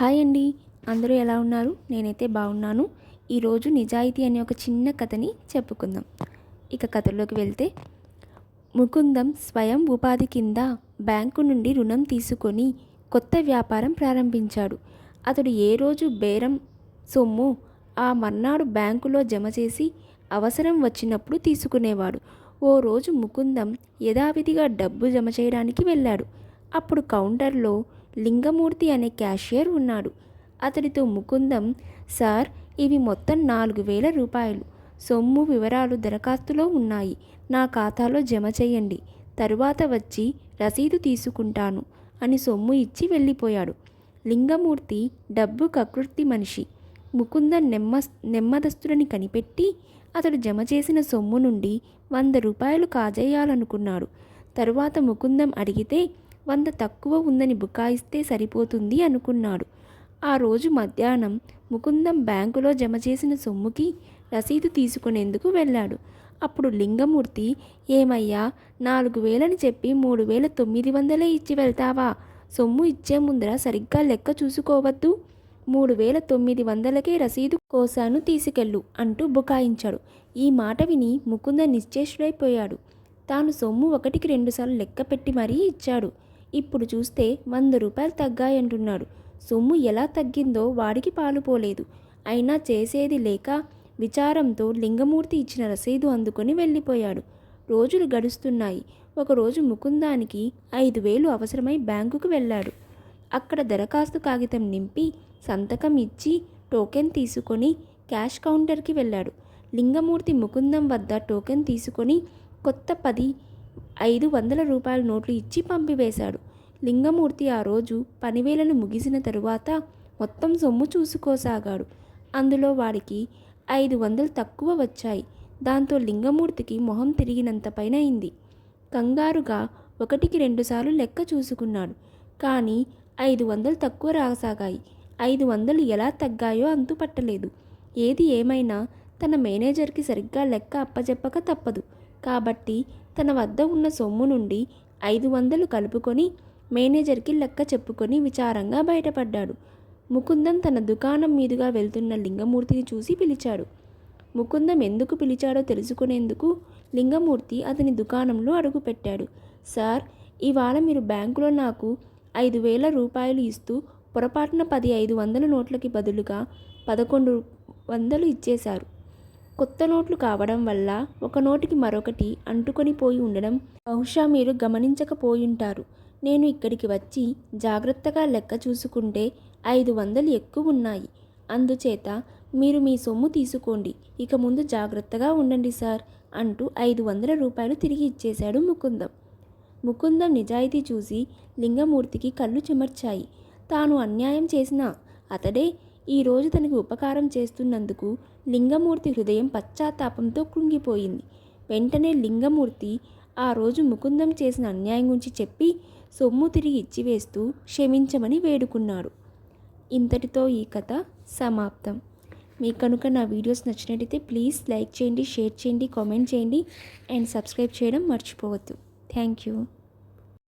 Hi అండి. అందరూ ఎలా ఉన్నారు? నేనైతే బాగున్నాను. ఈరోజు నిజాయితీ అనే ఒక చిన్న కథని చెప్పుకుందాం. ఇక కథలోకి వెళ్తే ముకుందం స్వయం ఉపాధి కింద బ్యాంకు నుండి రుణం తీసుకొని కొత్త వ్యాపారం ప్రారంభించాడు. అతడు ఏ రోజు బేరం సొమ్ము ఆ మర్నాడు బ్యాంకులో జమ చేసి అవసరం వచ్చినప్పుడు తీసుకునేవాడు. ఓ రోజు ముకుందం యథావిధిగా డబ్బు జమ చేయడానికి వెళ్ళాడు. అప్పుడు కౌంటర్లో లింగమూర్తి అనే క్యాషియర్ ఉన్నాడు. అతడితో ముకుందం సార్ ఇవి మొత్తం నాలుగు వేల రూపాయలు. సొమ్ము వివరాలు దరఖాస్తులో ఉన్నాయి. నా ఖాతాలో జమ చేయండి. తరువాత వచ్చి రసీదు తీసుకుంటాను అని సొమ్ము ఇచ్చి వెళ్ళిపోయాడు. లింగమూర్తి డబ్బు కకృతి మనిషి. ముకుందం నెమ్మ నెమ్మదస్తులని కనిపెట్టి అతడు జమ చేసిన సొమ్ము నుండి వంద రూపాయలు కాజేయాలనుకున్నాడు. తరువాత ముకుందం అడిగితే వంద తక్కువ ఉందని బుకాయిస్తే సరిపోతుంది అనుకున్నాడు. ఆ రోజు మధ్యాహ్నం ముకుందం బ్యాంకులో జమ చేసిన సొమ్ముకి రసీదు తీసుకునేందుకు వెళ్ళాడు. అప్పుడు లింగమూర్తి ఏమయ్యా నాలుగు వేలని చెప్పి మూడు వేల తొమ్మిది వందలే ఇచ్చి వెళ్తావా? సొమ్ము ఇచ్చే ముందర సరిగ్గా లెక్క చూసుకోవద్దు. మూడు వేల తొమ్మిది వందలకే రసీదు కోసాను తీసుకెళ్ళు అంటూ బుకాయించాడు. ఈ మాట విని ముకుంద నిశ్చేష్డైపోయాడు తాను సొమ్ము ఒకటికి రెండుసార్లు లెక్క పెట్టి మరీ ఇచ్చాడు. ఇప్పుడు చూస్తే వంద రూపాయలు తగ్గాయంటున్నాడు. సొమ్ము ఎలా తగ్గిందో వాడికి పాలుపోలేదు అయినా చేసేది లేక విచారంతో లింగమూర్తి ఇచ్చిన రసీదు అందుకొని వెళ్ళిపోయాడు. రోజులు గడుస్తున్నాయి. ఒకరోజు ముకుందానికి ఐదు వేలు అవసరమై బ్యాంకుకు వెళ్ళాడు. అక్కడ దరఖాస్తు కాగితం నింపి సంతకం ఇచ్చి టోకెన్ తీసుకొని క్యాష్ కౌంటర్కి వెళ్ళాడు. లింగమూర్తి ముకుందం వద్ద టోకెన్ తీసుకొని కొత్త పది ఐదు వందల రూపాయల నోట్లు ఇచ్చి పంపివేశాడు. లింగమూర్తి ఆ రోజు పనివేలను ముగిసిన తరువాత మొత్తం సొమ్ము చూసుకోసాగాడు. అందులో వాడికి ఐదు వందలు తక్కువ వచ్చాయి. దాంతో లింగమూర్తికి మొహం తిరిగినంత పైన అయింది. కంగారుగా ఒకటికి రెండుసార్లు లెక్క చూసుకున్నాడు. కానీ ఐదు వందలు తక్కువ రాసాగాయి. ఐదు వందలు ఎలా తగ్గాయో అంతుపట్టలేదు ఏది ఏమైనా తన మేనేజర్కి సరిగ్గా లెక్క అప్పజెప్పక తప్పదు. కాబట్టి తన వద్ద ఉన్న సొమ్ము నుండి ఐదు వందలు కలుపుకొని మేనేజర్కి లెక్క చెప్పుకొని విచారంగా బయటపడ్డాడు. ముకుందం తన దుకాణం మీదుగా వెళ్తున్న లింగమూర్తిని చూసి పిలిచాడు. ముకుందం ఎందుకు పిలిచాడో తెలుసుకునేందుకు లింగమూర్తి అతని దుకాణంలో అడుగుపెట్టాడు. సార్ ఇవాళ మీరు బ్యాంకులో నాకు ఐదు వేల రూపాయలు ఇస్తూ పొరపాటున పది ఐదు వందల నోట్లకి బదులుగా పదకొండు వందలు ఇచ్చేశారు. కొత్త నోట్లు కావడం వల్ల ఒక నోటికి మరొకటి అంటుకొని పోయి ఉండడం బహుశా మీరు గమనించకపోయుంటారు. నేను ఇక్కడికి వచ్చి జాగ్రత్తగా లెక్క చూసుకుంటే ఐదు వందలు ఎక్కువ ఉన్నాయి. అందుచేత మీరు మీ సొమ్ము తీసుకోండి. ఇక ముందు జాగ్రత్తగా ఉండండి సార్ అంటూ ఐదు వందల రూపాయలు తిరిగి ఇచ్చేశాడు ముకుందం. ముకుందం నిజాయితీ చూసి లింగమూర్తికి కళ్ళు చెమర్చాయి. తాను అన్యాయం చేసిన అతడే ఈరోజు తనకి ఉపకారం చేస్తున్నందుకు లింగమూర్తి హృదయం పశ్చాత్తాపంతో కృంగిపోయింది. వెంటనే లింగమూర్తి ఆ రోజు ముకుందం చేసిన అన్యాయం గురించి చెప్పి సొమ్ము తిరిగి ఇచ్చివేస్తూ క్షమించమని వేడుకున్నాడు. ఇంతటితో ఈ కథ సమాప్తం. మీకు కనుక నా వీడియోస్ నచ్చినట్టయితే ప్లీజ్ లైక్ చేయండి షేర్ చేయండి కామెంట్ చేయండి అండ్ సబ్స్క్రైబ్ చేయడం మర్చిపోవద్దు. Thank you.